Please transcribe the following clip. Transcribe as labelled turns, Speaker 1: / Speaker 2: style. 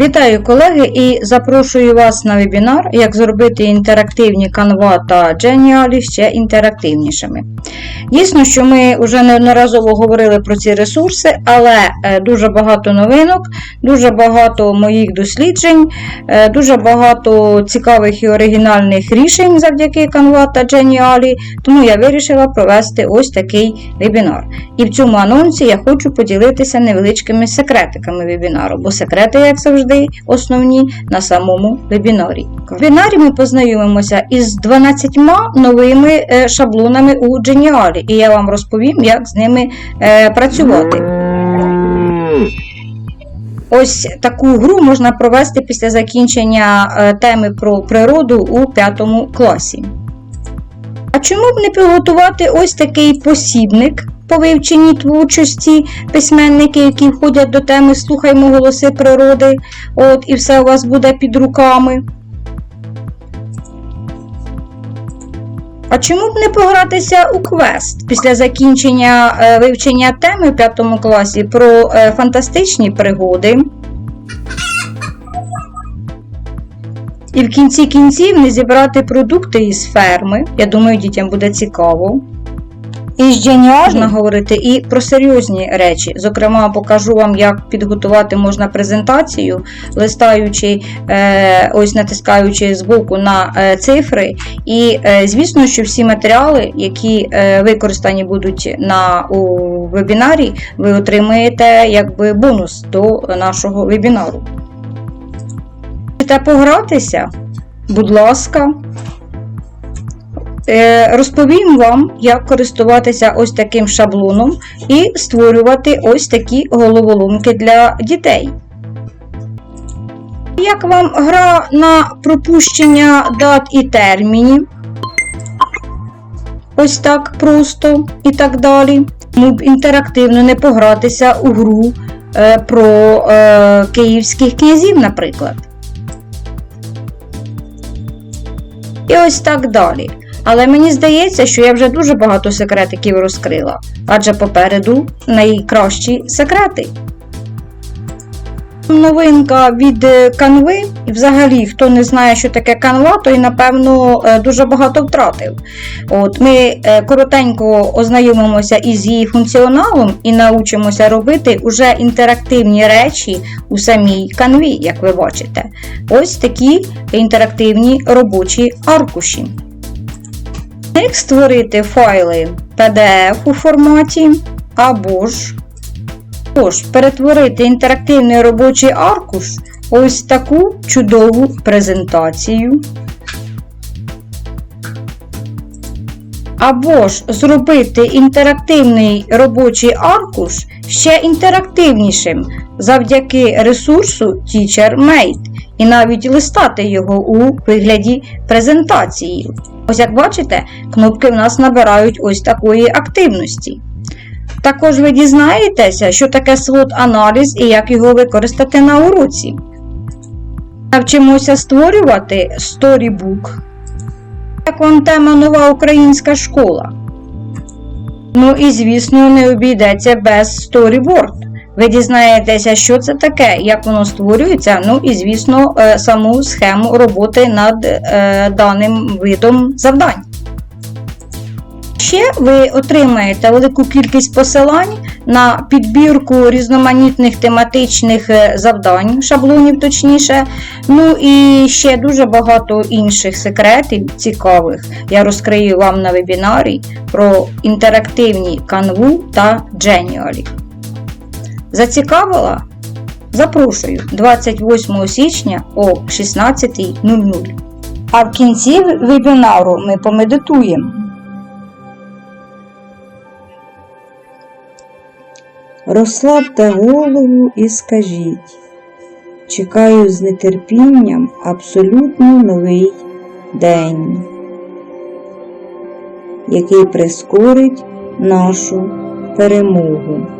Speaker 1: Вітаю колеги і запрошую вас на вебінар, як зробити інтерактивні Canva та Genially ще інтерактивнішими. Дійсно, що ми вже неодноразово говорили про ці ресурси, але е, дуже багато новинок, дуже багато моїх досліджень, е, дуже багато цікавих і оригінальних рішень завдяки Canva та Genially, тому я вирішила провести ось такий вебінар. І в цьому анонсі я хочу поділитися невеличкими секретиками вебінару, бо секрети, як завжди, основні на самому вебінарі. В вебінарі ми познайомимося із 12 новими е, шаблонами у Geniali, і я вам розповім, як з ними е, працювати. Ось таку гру можна провести після закінчення е, теми про природу у 5 класі. А чому б не підготувати ось такий посібник по вивченні творчості письменники, які входять до теми Слухаймо голоси природи, от і все у вас буде під руками. А чому б не погратися у квест після закінчення е, вивчення теми в 5 класі про е, фантастичні пригоди? І в кінці кінців не зібрати продукти із ферми. Я думаю, дітям буде цікаво. І з Genial можна говорити і про серйозні речі. Зокрема, покажу вам, як підготувати можна презентацію, листаючи, е, ось натискаючи збоку на е, цифри. І, е, звісно, що всі матеріали, які використані будуть на, у вебінарі, ви отримаєте якби бонус до нашого вебінару. Хочете погратися? Будь ласка. Е, Розповім вам, як користуватися ось таким шаблоном і створювати ось такі головоломки для дітей. Як вам гра на пропущення дат і термінів? Ось так просто і так далі. Б інтерактивно не погратися у гру е, про е, київських князів, наприклад. І ось так далі. Але мені здається, що я вже дуже багато секретиків розкрила, адже попереду найкращі секрети. Новинка від канви, і взагалі, хто не знає, що таке канва, той, напевно, е, дуже багато втратив. От, Ми е, коротенько ознайомимося із її функціоналом і научимося робити уже інтерактивні речі у самій канві, як ви бачите. Ось такі інтерактивні робочі аркуші. Них створити файли PDF у форматі або ж або ж перетворити інтерактивний робочий аркуш ось таку чудову презентацію. Або ж зробити інтерактивний робочий аркуш ще інтерактивнішим завдяки ресурсу TeacherMate і навіть листати його у вигляді презентації. Ось як бачите, кнопки в нас набирають ось такої активності. Також ви дізнаєтеся, що таке SWOT-аналіз і як його використати на уроці. Навчимося створювати Storybook. Як вам тема нова українська школа. Ну і, звісно, не обійдеться без Storyboard. Ви дізнаєтеся, що це таке, як воно створюється, ну і, звісно, е, саму схему роботи над е, даним видом завдань. Ще ви отримаєте велику кількість посилань на підбірку різноманітних тематичних е, завдань, шаблонів точніше. Ну і ще дуже багато інших секретів цікавих я розкрию вам на вебінарі про інтерактивні Canva та Genially. Зацікавила? Запрошую 28 січня о 16.00. А в кінці вебінару ми помедитуємо.
Speaker 2: Розслабте голову і скажіть, чекаю з нетерпінням абсолютно новий день, який прискорить нашу перемогу.